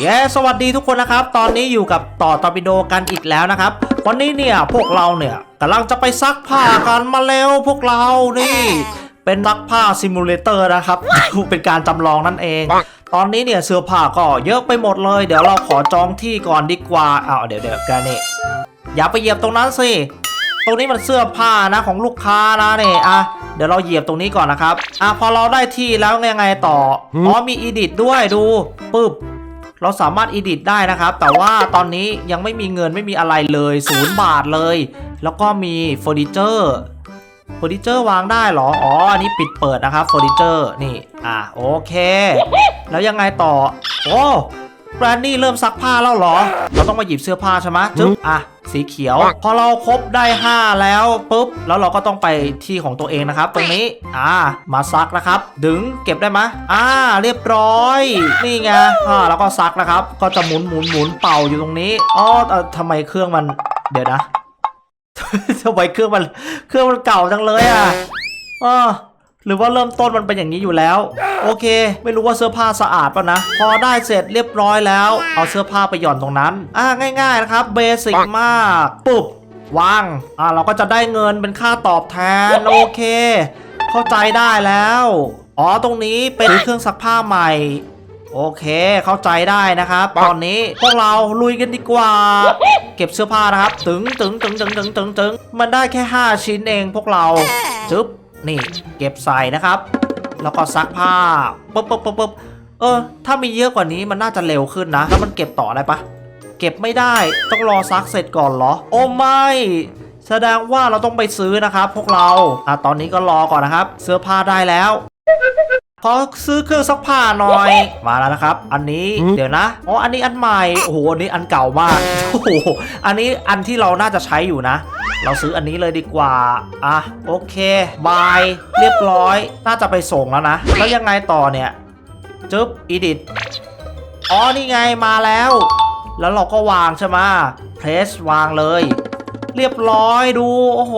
เย้ สวัสดีทุกคนนะครับ ตอนนี้อยู่กับต่อตอร์ปิโดกันอีกแล้วนะครับ วันนี้เนี่ยพวกเราเนี่ยกำลังจะไปซักผ้ากันมาแล้วพวกเรานี่ เป็นซักผ้าซิมูเลเตอร์นะครับเป็นการจำลองนั่นเอง ตอนนี้เนี่ยเสื้อผ้าก็เยอะไปหมดเลย เดี๋ยวเราขอจองที่ก่อนดีกว่าอ้าวเดี๋ยวเดี๋ยวกันนี่อย่าไปเหยียบตรงนั้นสิ ตรงนี้มันเสื้อผ้านะของลูกค้านะเนี่ยอะเดี๋ยวเราเหยียบตรงนี้ก่อนนะครับ อะพอเราได้ที่แล้วยังไงต่อ อ๋อมีอีดิทด้วยดูปึ๊บ เราสามารถอีดิทได้นะครับ แต่ว่าตอนนี้ยังไม่มีเงินไม่มีอะไรเลยศูนย์บาทเลย แล้วก็มีเฟอร์นิเจอร์เฟอร์นิเจอร์วางได้เหรอ อ๋อ อันนี้ปิดเปิดนะครับเฟอร์นิเจอร์นี่ อะโอเค แล้วยังไงต่อ โอ้แบรนนี่เริ่มซักผ้าแล้วเหรอ เราต้องมาหยิบเสื้อผ้าใช่ไหมจึ๊บอะ สีเขียว พอเราครบได้ 5 แล้วปุ๊บ แล้วเราก็ต้องไปที่ของตัวเองนะครับ ตรงนี้ อ่า มาซักนะครับ ดึงเก็บได้ไหมอ่า เรียบร้อย นี่ไง อ่า แล้วก็ซักนะครับ ก็จะหมุนหมุนหมุนเป่าอยู่ตรงนี้ อ๋อเอ่อทำไมเครื่องมัน เดี๋ยวนะทำไมเครื่องมัน เครื่องมันเก่าจังเลยอะอ๋อ หรือว่าเริ่มต้นมันเป็นอย่างนี้อยู่แล้ว โอเค ไม่รู้ว่าเสื้อผ้าสะอาดป่ะนะ พอได้เสร็จเรียบร้อยแล้ว เอาเสื้อผ้าไปหย่อนตรงนั้น อ่าง่ายๆนะครับเบสิกมากปุ๊บวางอ่าเราก็จะได้เงินเป็นค่าตอบแทนโอเค เข้าใจได้แล้วอ๋อตรงนี้เป็นเครื่องซักผ้าใหม่ โอเค เข้าใจได้นะครับ ตอนนี้พวกเราลุยกันดีกว่า เก็บเสื้อผ้านะครับตึงตึงตึงตึงตึงตึงตึงมันได้แค่ 5 ชิ้นเองพวกเราจึ๊บ นี่ เก็บใส่นะครับ แล้วก็ซักผ้าปุ๊บปุ๊บปุ๊บปุ๊บเออ ถ้ามีเยอะกว่านี้มันน่าจะเร็วขึ้นนะ แล้วมันเก็บต่อได้ปะเก็บไม่ได้ต้องรอซักเสร็จก่อนเหรอ โอ้ไม่แสดงว่าเราต้องไปซื้อนะครับ พวกเราอะตอนนี้ก็รอก่อนนะครับ เสื้อผ้าได้แล้วขอซื้อเครื่องซักผ้าหน่อย มาแล้วนะครับ อันนี้เดี๋ยวนะ อ๋อ อันนี้อันใหม่ โอ้โห อันนี้อันเก่ามาก โอ้โห อันนี้อันที่เราน่าจะใช้อยู่นะ เราซื้ออันนี้เลยดีกว่า อะ โอเคบายเรียบร้อย น่าจะไปส่งแล้วนะ แล้วยังไงต่อเนี่ย จึ๊บอีดิทอ๋อ นี่ไงมาแล้ว แล้วเราก็วางใช่ไหมเพรสวางเลย เรียบร้อยดู โอ้โห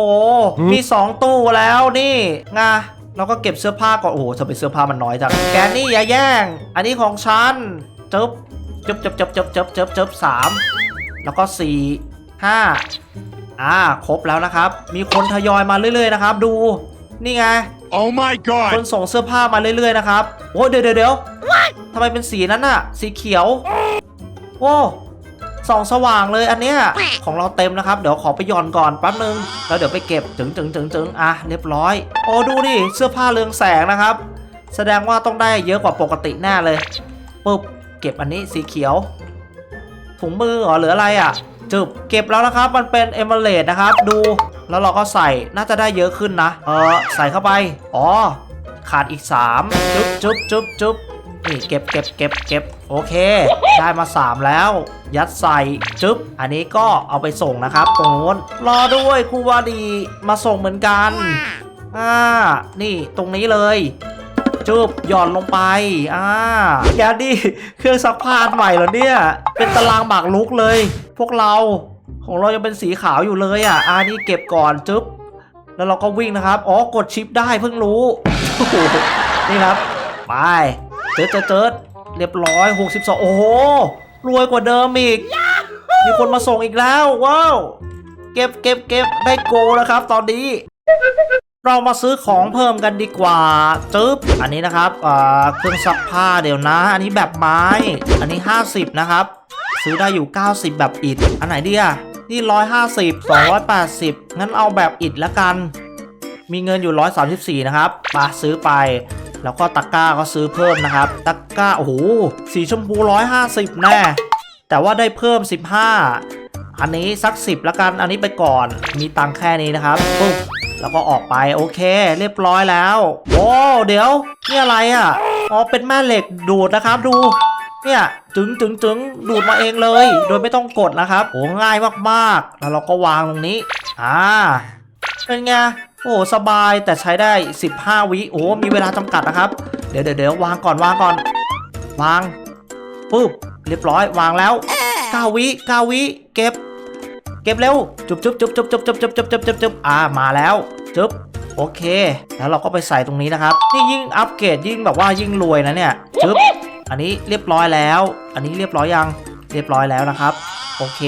มี 2 ตู้แล้วนี่ไงเราก็เก็บเสื้อผ้าก่อน โอ้โหทำไมเสื้อผ้ามันน้อยจัง แกนนี่อย่าแย่ง อันนี้ของฉันจึ๊บจึ๊บจึ๊บจึ๊บจึ๊บจึ๊บจึ๊บจึ๊บสามแล้วก็สี่ห้า อ่าครบแล้วนะครับ มีคนทยอยมาเรื่อยๆนะครับ ดูนี่ไง Oh my ค god! นส่งเสื้อผ้ามาเรื่อยๆนะครับโอ้เดี๋ยวเดี๋ยวเดี๋ยวทำไมเป็นสีนั้นน่ะสีเขียวโอ้ส่องสว่างเลยอันเนี้ยของเราเต็มนะครับ เดี๋ยวขอไปหย่อนก่อนแป๊บนึงแล้วเดี๋ยวไปเก็บจึงจึงจึงจึงอะเรียบร้อย โอ้ดูดิเสื้อผ้าเรืองแสงนะครับ แสดงว่าต้องได้เยอะกว่าปกติแน่เลยปุ๊บเก็บอันนี้สีเขียวถุงมือเหรอหรืออะไรอะ จึบเก็บแล้วนะครับมันเป็นเอเมเลดนะครับ ดูแล้วเราก็ใส่น่าจะได้เยอะขึ้นนะ เออใส่เข้าไป อ๋อ ขาดอีก 3 จุ๊บจุ๊บจุ๊บจุ๊บนี่เก็บเก็บเก็บเก็บโอเค ได้มา 3 แล้ว ยัดใส่จุ๊บ อันนี้ก็เอาไปส่งนะครับตรงโน้นรอด้วยครูวาดีมาส่งเหมือนกันอ่านี่ตรงนี้เลย จุบหย่อนลงไป อ่าแกดิเครื่องซักผ้าอันใหม่เหรอเนี่ย เป็นตารางหมากรุกเลย พวกเราของเรายังเป็นสีขาวอยู่เลยอะอ่านี่เก็บก่อนจึ๊บแล้วเราก็วิ่งนะครับ อ๋อกดชิปได้เพิ่งรู้โอ้โหนี่ครับ ไปเจิดเจิดเจิดเรียบร้อย 62 โอ้โห รวยกว่าเดิมอีก มีคนมาส่งอีกแล้ว ว้าว เก็บเก็บเก็บได้โกนะครับ ตอนนี้ เรามาซื้อของเพิ่มกันดีกว่าจึ๊บอันนี้นะครับเครื่องซักผ้าเดี๋ยวนะ อันนี้แบบไม้ อันนี้ 50 นะครับ ซื้อได้อยู่ 90 แบบอิฐอันไหนดีอะนี่ 150 280 งั้นเอาแบบอิฐละกัน มีเงินอยู่ 134 นะครับมาซื้อไป แล้วก็ตะกร้าก็ซื้อเพิ่มนะครับ ตะกร้า โอ้โห สีชมพู 150 แน่ แต่ว่าได้เพิ่ม 15 อันนี้สัก 10ละกัน อันนี้ไปก่อน มีตังแค่นี้นะครับปุ๊บ แล้วก็ออกไปโอเค เรียบร้อยแล้วโอ้เดี๋ยวนี่อะไรอะอ๋อเป็นแม่เหล็กดูดนะครับดูเนี่ยจึงจึงจึงดูดมาเองเลย โดยไม่ต้องกดนะครับโอ้ง่ายมากๆ แล้วเราก็วางตรงนี้อ่าเป็นไงโอ้สบายแต่ใช้ได้ 15 วิโอ้มีเวลาจำกัดนะครับ เดี๋ยวเดี๋ยวเดี๋ยววางก่อนวางก่อน วางปุ๊บเรียบร้อยวางแล้ว 9 วิ 9 วิ เก็บ เก็บเร็ว จุบจุบจุบจุบจุบจุบจุบจุบจุบจุบจุบอ่ามาแล้วจุบโอเค แล้วเราก็ไปใส่ตรงนี้นะครับ นี่ยิ่งอัปเกรดยิ่งแบบว่ายิ่งรวยนะเนี่ยจุบอันนี้เรียบร้อยแล้ว อันนี้เรียบร้อยยัง เรียบร้อยแล้วนะครับ โอเค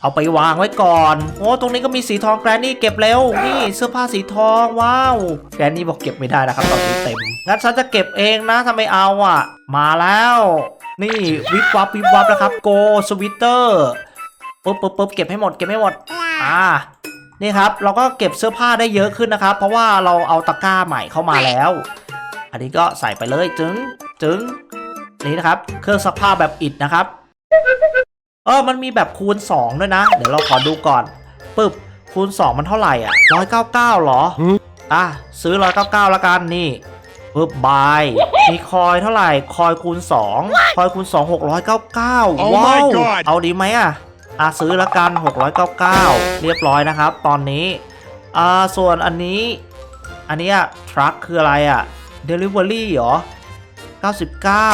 เอาไปวางไว้ก่อน โอ้ ตรงนี้ก็มีสีทองแกรนนี่เก็บเร็ว นี่เสื้อผ้าสีทองว้าว แกรนนี่บอกเก็บไม่ได้นะครับตอนนี้เต็ม งั้นฉันจะเก็บเองนะทำไมเอาอะ มาแล้ว นี่วิบวับวิบวับนะครับ โกสวิตเตอร์ ปุ๊บปุ๊บปุ๊บเก็บให้หมดเก็บให้หมด อ่า นี่ครับ เราก็เก็บเสื้อผ้าได้เยอะขึ้นนะครับ เพราะว่าเราเอาตะกร้าใหม่เข้ามาแล้ว อันนี้ก็ใส่ไปเลยจึงจึงนี่นะครับ เครื่องซักผ้าแบบอิดนะครับ เออ มันมีแบบคูณ 2 ด้วยนะ เดี๋ยวเราขอดูก่อนปึ๊บคูณ 2 มันเท่าไหร่อะ199เหรอ อะ ซื้อ199แล้วกันนี่ปึ๊บบาย มีคอยเท่าไหร่ คอยคูณ 2 คอยคูณ 2 699 Oh ว้าว my god เอาดีไหมอะ อะซื้อล้วกัน 699 เรียบร้อยนะครับ ตอนนี้อ่าส่วนอันนี้ อันนี้ทรัคคืออะไรอะ Delivery เหรอ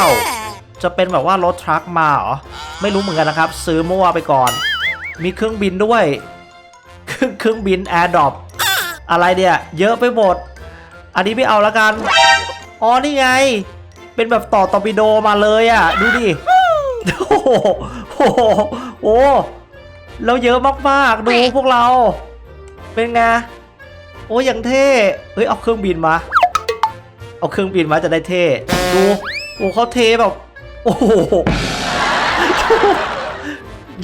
99 จะเป็นแบบว่ารถทรัคมาเหรอ ไม่รู้เหมือนกันนะครับ ซื้อมั่วไปก่อน มีเครื่องบินด้วย เครื่องเครื่องบิน Air d r o p อะไรเนี่ย เยอะไปหมด อันนี้ไม่เอาล้วกัน อ๋อ นี่ไง เป็นแบบต่อตอปิโดมาเลยอะ ดูดิ โอ้โหโอ้ โหโอ้เราเยอะมากๆ ดูพวกเรา เป็นไง โอ้ยอย่างเท่ เฮ้ย เอาเครื่องบินมา เอาเครื่องบินมาจะได้เท่ ดูโอ้เขาเทแบบ โอ้โห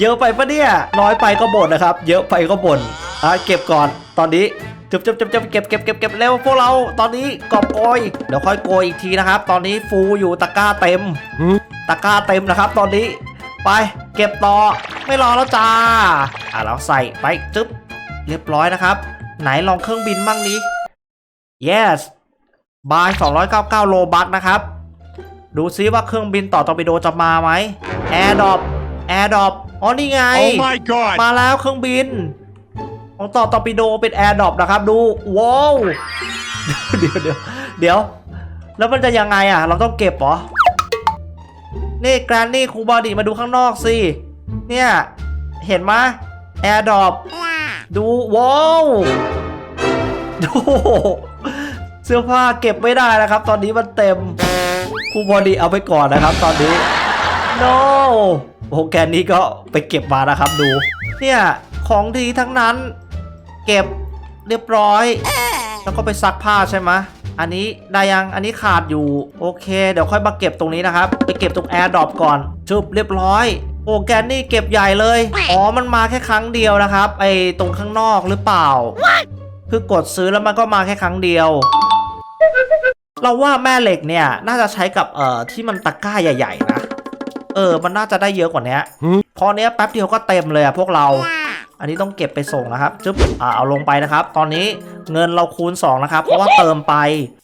เยอะไปปะเนี่ย น้อยไปก็บ่นนะครับ เยอะไปก็บ่น อะเก็บก่อน ตอนนี้จับจับจับจับเก็บเก็บเก็บเก็บเร็วพวกเรา ตอนนี้กอบโกย เดี๋ยวค่อยโกยอีกทีนะครับ ตอนนี้ฟูอยู่ตะกร้าเต็ม ตะกร้าเต็มนะครับ ตอนนี้ ไป เก็บต่อ ไม่รอแล้วจ้า อะเราใส่ไปจึ๊บ เรียบร้อยนะครับ ไหนลองเครื่องบินบ้างนี้ yes บาย299 โลบัคนะครับ ดูซิว่าเครื่องบินต่อตอร์ปิโดจะมาไหม Air d r o p Air d r o p อ๋อนี่ไง Oh my god! มาแล้วเครื่องบิน ของต่อตอร์ปิโดเป็น Air d r o p นะครับ ดูว้าวเดี๋ยวเดี๋ยวเดี๋ยว แล้วมันจะยังไงอะ เราต้องเก็บเหรอ นี่แกรนนี่ครูบอดีมาดูข้างนอกสิ เนี่ย เห็นไหมย Air d r o p ดูว้าวดูเสื้อผ้าเก็บไม่ได้นะครับ ตอนนี้มันเต็มครูบอดีเอาไปก่อนนะครับ ตอนนี้ no โอแกนนี้ก็ไปเก็บมานะครับดู เนี่ย ของดีทั้งนั้น เก็บเรียบร้อย แล้วก็ไปซักผ้าใช่ไหม อันนี้ได้ยังอันนี้ขาดอยู่โอเค เดี๋ยวค่อยมาเก็บตรงนี้นะครับ ไปเก็บตรงแอร์ดรอปก่อนจุบเรียบร้อยโอ้แกนนี่เก็บใหญ่เลย อ๋อ มันมาแค่ครั้งเดียวนะครับ ไอตรงข้างนอกหรือเปล่า คือกดซื้อแล้วมันก็มาแค่ครั้งเดียว เราว่าแม่เหล็กเนี่ย น่าจะใช้กับเอ่อที่มันตะกร้าใหญ่ ๆ นะ เออ มันน่าจะได้เยอะกว่านี้พอเนี้ยแป๊บเดียวก็เต็มเลยอะพวกเรา อันนี้ต้องเก็บไปส่งนะครับ จึ๊บ อ่า เอาลงไปนะครับ ตอนนี้ เงินเราคูณ2นะครับเพราะว่าเติมไป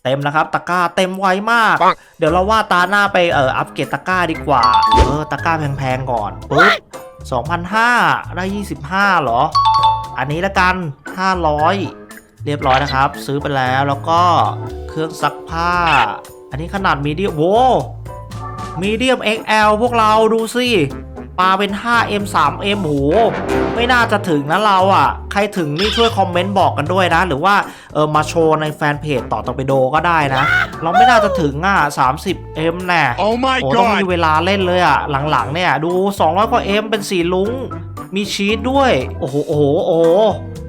เต็มนะครับตะกร้าเต็มไวมากปังเดี๋ยวเราว่าตาหน้าไปเอออัปเกรดตะกร้าดีกว่าเออตะกร้าแพงๆก่อนปึ๊บ2,500ได้ 25เหรอ อันนี้ละกัน 500 เรียบร้อยนะครับ ซื้อไปแล้วแล้วก็เครื่องซักผ้า อันนี้ขนาดมีเดียมโว้มีเดียม XL พวกเราดูสิ ปลาเป็น 5M 3M โหไม่น่าจะถึงนะเราอะ ใครถึงนี่ช่วยคอมเมนต์บอกกันด้วยนะ หรือว่าเออมาโชว์ในแฟนเพจต่อตอร์ปิโดก็ได้นะ เราไม่น่าจะถึงอะ 30M แน่ Oh my โอ้ต้องมี god! เวลาเล่นเลยอะ หลังๆเนี่ย ดู 200 กว่า M เป็นสีลุงมีชีสด้วย โอ้โหโอ้โหโอ้โห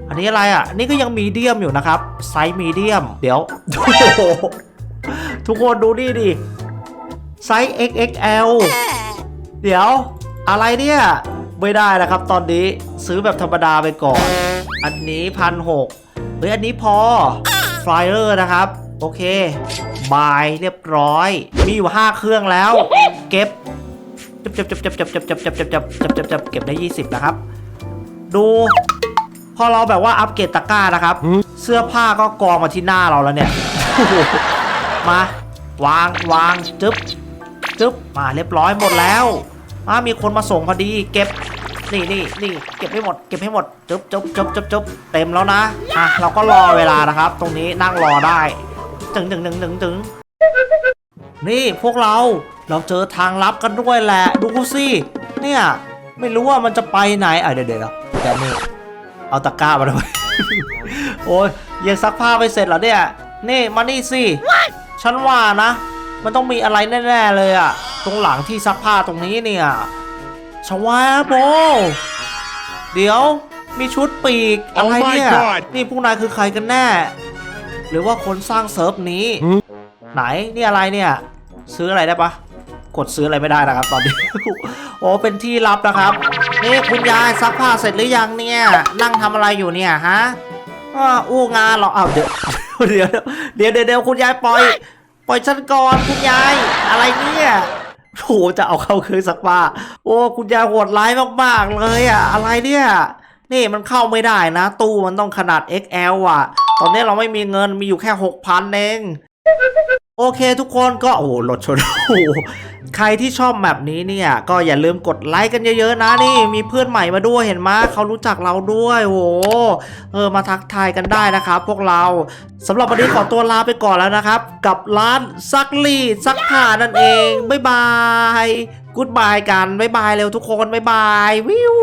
อันนี้อะไรอะ นี่ก็ยังมีเดียมอยู่นะครับ ไซส์มีเดียม เดี๋ยวโอ้โหทุกคนดูนี่ดิไซส์ XXL เดี๋ยว อะไรเนี่ย ไม่ได้นะครับ ตอนนี้ซื้อแบบธรรมดาไปก่อน อันนี้พันหกเฮ้ยอันนี้พอฟลายเออร์นะครับ โอเค บายเรียบร้อย มีอยู่5เครื่องแล้ว เก็บจับจับจับจับจับจับจับจับจับจับจับจับจับเก็บได้ 20 นะครับ ดู พอเราแบบว่าอัปเกรดตะกร้านะครับ เสื้อผ้าก็กองมาที่หน้าเราแล้วเนี่ย มาวางวางจึ๊บจึ๊บมาเรียบร้อยหมดแล้ว มามีคนมาส่งพอดี เก็บนี่นี่นี่เก็บให้หมดเก็บให้หมดจบจบจบจบจบเต็มแล้วนะอะเราก็รอเวลานะครับ ตรงนี้นั่งรอได้ตึงตึงตึงตึงตึงนี่พวกเราเราเจอทางลับกันด้วยแหละ ดูสิเนี่ยไม่รู้ว่ามันจะไปไหนอะเดี๋ยวเดี๋ยวเดี๋ยวแกนี่เอาตะกร้ามาด้วยโอ้ยยังซักผ้าไม่เสร็จเหรอเนี่ยนี่มานี่สิฉันว่านะ มันต้องมีอะไรแน่ ๆ เลยอะ ตรงหลังที่ซักผ้าตรงนี้เนี่ยชวาโบ เดี๋ยวมีชุดปีกอะไรเนี่ย Oh my God นี่พวกนายคือใครกันแน่ หรือว่าคนสร้างเซิร์ฟนี้ ไหนนี่อะไรเนี่ย ซื้ออะไรได้ปะกดซื้ออะไรไม่ได้นะครับตอนนี้ โอ้เป็นที่ลับนะครับ นี่คุณยายซักผ้าเสร็จหรือยังเนี่ย นั่งทำอะไรอยู่เนี่ยฮะอ้าอู้งานเหรออ้าวเดี๋ยวเดี๋ยวเดี๋ยวเดี๋ยวเดี๋ยวคุณยายปล่อย ปล่อยฉันก่อนคุณยายอะไรเนี่ย โหจะเอาเข้าคืนสักป้าโอ้คุณยายโหดร้ายมากๆเลยอะอะไรเนี่ยนี่มันเข้าไม่ได้นะ ตู้มันต้องขนาด XL อะ ตอนนี้เราไม่มีเงินมีอยู่แค่ 6,000 เอง โอเคทุกคนก็โอ้โหรถชนโอ้ใครที่ชอบแบบนี้เนี่ย ก็อย่าลืมกดไลค์กันเยอะๆนะนี่มีเพื่อนใหม่มาด้วยเห็นไหมเขารู้จักเราด้วยโอ้เออมาทักทายกันได้นะครับพวกเราสำหรับวันนี้ขอตัวลาไปก่อนแล้วนะครับ กับร้านซักรีซักผ้านั่นเองบ๊ายบายกูดบายกันบ๊ายบายเร็วทุกคนบ๊ายบายวิว